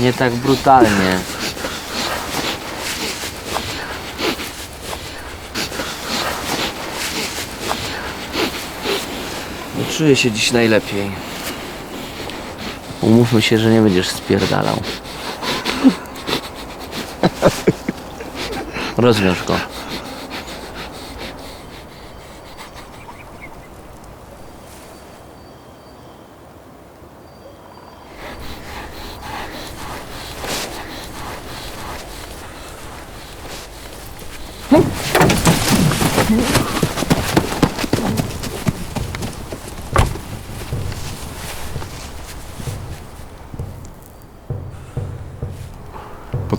Nie tak brutalnie. Nie czuję się dziś najlepiej. Umówmy się, że nie będziesz spierdalał. Rozwiąż go.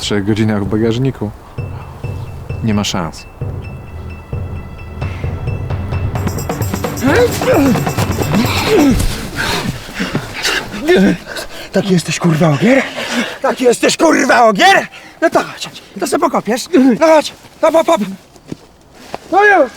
Trzech godzinach w bagażniku nie ma szans. Tak jesteś kurwa ogier? Tak jesteś kurwa ogier? No to chodź, to sobie pokopiesz. No chodź, hop, hop, hop. No już.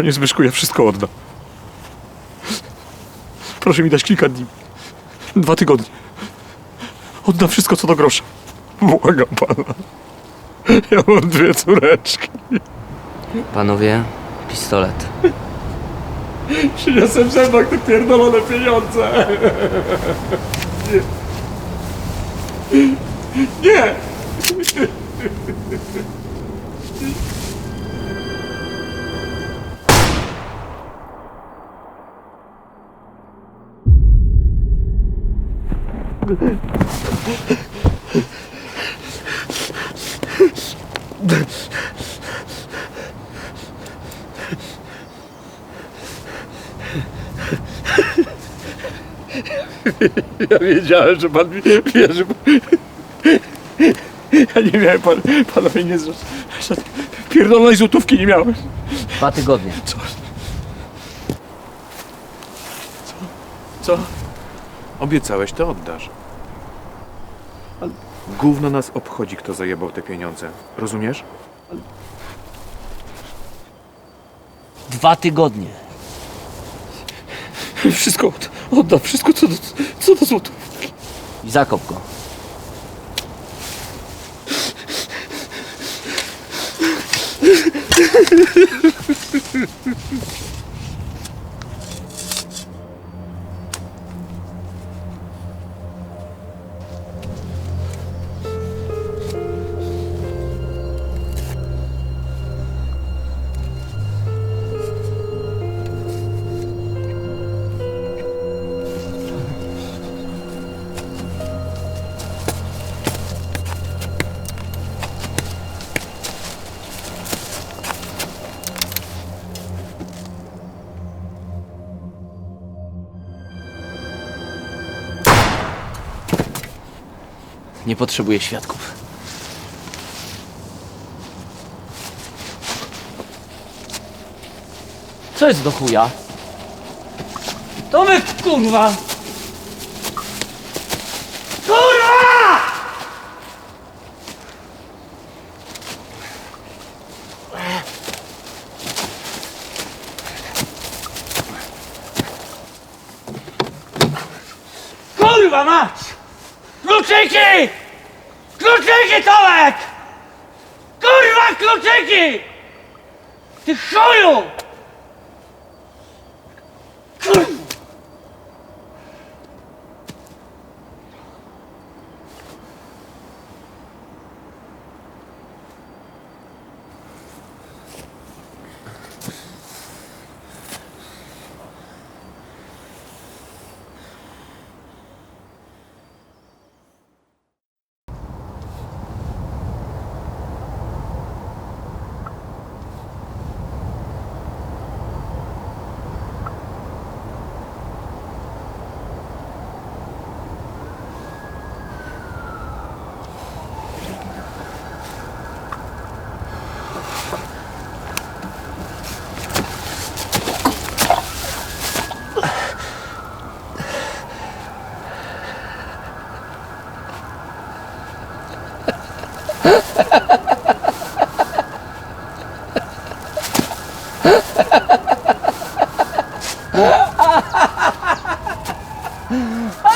Panie Zbyszku, ja wszystko oddam. Proszę mi dać kilka dni. Dwa tygodnie. Oddam wszystko co do grosza. Błagam pana. Ja mam dwie córeczki. Panowie, pistolet. Przyniosłem w zębach te pierdolone pieniądze. Nie. Nie. Ja wiedziałem, że pan mi wierzy. Ja nie miałem pan, panowie nie zresztą. Pierdolonej złotówki nie miałem. Dwa tygodnie. Co? Co? Obiecałeś, to oddasz. Gówno nas obchodzi, kto zajebał te pieniądze. Rozumiesz? Dwa tygodnie. Wszystko od, oddam, wszystko co do, co do złotówki. I zakop go. Nie potrzebuję świadków. Co jest do chuja? Tomek, kurwa! Kurwa! Kurwa mać! Kluczyki! Kluczyki, Tomek! Kurwa, kluczyki! Ty chuju! ハハハハ!